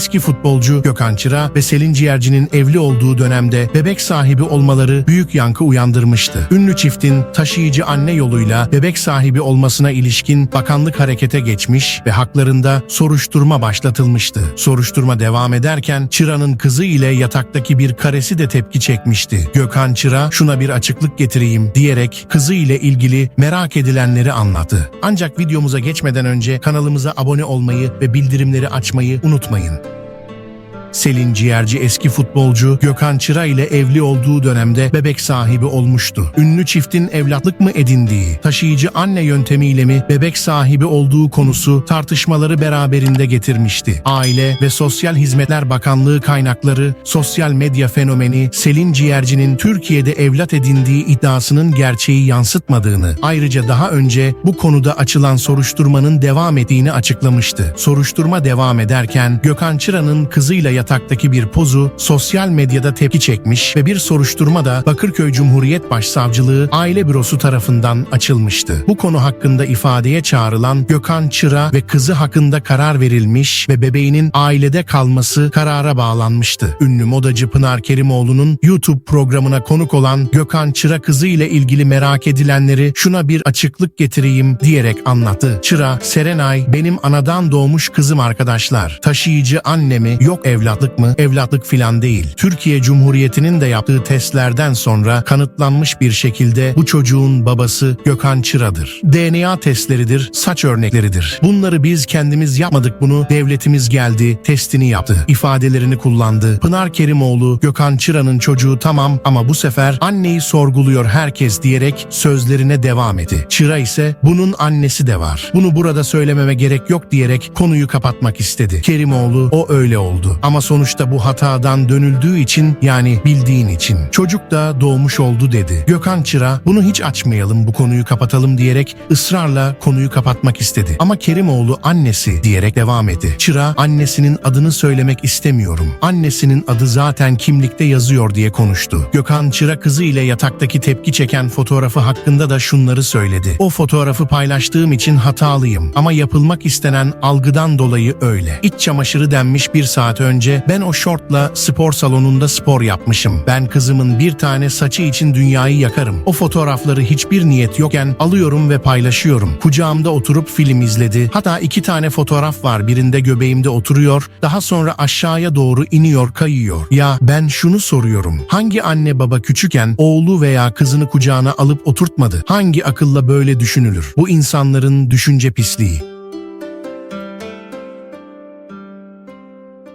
Eski futbolcu Gökhan Çıra ve Selin Ciğerci'nin evli olduğu dönemde bebek sahibi olmaları büyük yankı uyandırmıştı. Ünlü çiftin taşıyıcı anne yoluyla bebek sahibi olmasına ilişkin bakanlık harekete geçmiş ve haklarında soruşturma başlatılmıştı. Soruşturma devam ederken Çıra'nın kızı ile yataktaki bir karesi de tepki çekmişti. Gökhan Çıra şuna bir açıklık getireyim diyerek kızı ile ilgili merak edilenleri anlattı. Ancak videomuza geçmeden önce kanalımıza abone olmayı ve bildirimleri açmayı unutmayın. Selin Ciğerci eski futbolcu Gökhan Çıra ile evli olduğu dönemde bebek sahibi olmuştu. Ünlü çiftin evlatlık mı edindiği, taşıyıcı anne yöntemiyle mi bebek sahibi olduğu konusu tartışmaları beraberinde getirmişti. Aile ve Sosyal Hizmetler Bakanlığı kaynakları sosyal medya fenomeni Selin Ciğerci'nin Türkiye'de evlat edindiği iddiasının gerçeği yansıtmadığını, ayrıca daha önce bu konuda açılan soruşturmanın devam ettiğini açıklamıştı. Soruşturma devam ederken Gökhan Çıra'nın kızıyla yataktaki bir pozu sosyal medyada tepki çekmiş ve bir soruşturma da Bakırköy Cumhuriyet Başsavcılığı Aile Bürosu tarafından açılmıştı. Bu konu hakkında ifadeye çağrılan Gökhan Çıra ve kızı hakkında karar verilmiş ve bebeğinin ailede kalması karara bağlanmıştı. Ünlü modacı Pınar Kerimoğlu'nun YouTube programına konuk olan Gökhan Çıra kızı ile ilgili merak edilenleri şuna bir açıklık getireyim diyerek anlattı. Çıra, Serenay benim anadan doğmuş kızım arkadaşlar. Taşıyıcı annemi yok evlatlık mı? Evlatlık filan değil. Türkiye Cumhuriyeti'nin de yaptığı testlerden sonra kanıtlanmış bir şekilde bu çocuğun babası Gökhan Çıra'dır. DNA testleridir, saç örnekleridir. Bunları biz kendimiz yapmadık bunu, devletimiz geldi, testini yaptı. ifadelerini kullandı. Pınar Kerimoğlu, Gökhan Çıra'nın çocuğu tamam ama bu sefer anneyi sorguluyor herkes diyerek sözlerine devam etti. Çıra ise bunun annesi de var. Bunu burada söylememe gerek yok diyerek konuyu kapatmak istedi. Kerimoğlu o öyle oldu. Ama sonuçta bu hatadan dönüldüğü için yani bildiğin için. Çocuk da doğmuş oldu dedi. Gökhan Çıra bunu hiç açmayalım bu konuyu kapatalım diyerek ısrarla konuyu kapatmak istedi. Ama Kerimoğlu annesi diyerek devam etti. Çıra annesinin adını söylemek istemiyorum. Annesinin adı zaten kimlikte yazıyor diye konuştu. Gökhan Çıra kızı ile yataktaki tepki çeken fotoğrafı hakkında da şunları söyledi. O fotoğrafı paylaştığım için hatalıyım ama yapılmak istenen algıdan dolayı öyle. İç çamaşırı denmiş bir saat önce ben o şortla spor salonunda spor yapmışım. Ben kızımın bir tane saçı için dünyayı yakarım. O fotoğrafları hiçbir niyet yokken alıyorum ve paylaşıyorum. Kucağımda oturup film izledi. Hatta iki tane fotoğraf var. Birinde göbeğimde oturuyor. Daha sonra aşağıya doğru iniyor kayıyor. Ya ben şunu soruyorum. Hangi anne baba küçükken oğlu veya kızını kucağına alıp oturtmadı? Hangi akılla böyle düşünülür? Bu insanların düşünce pisliği.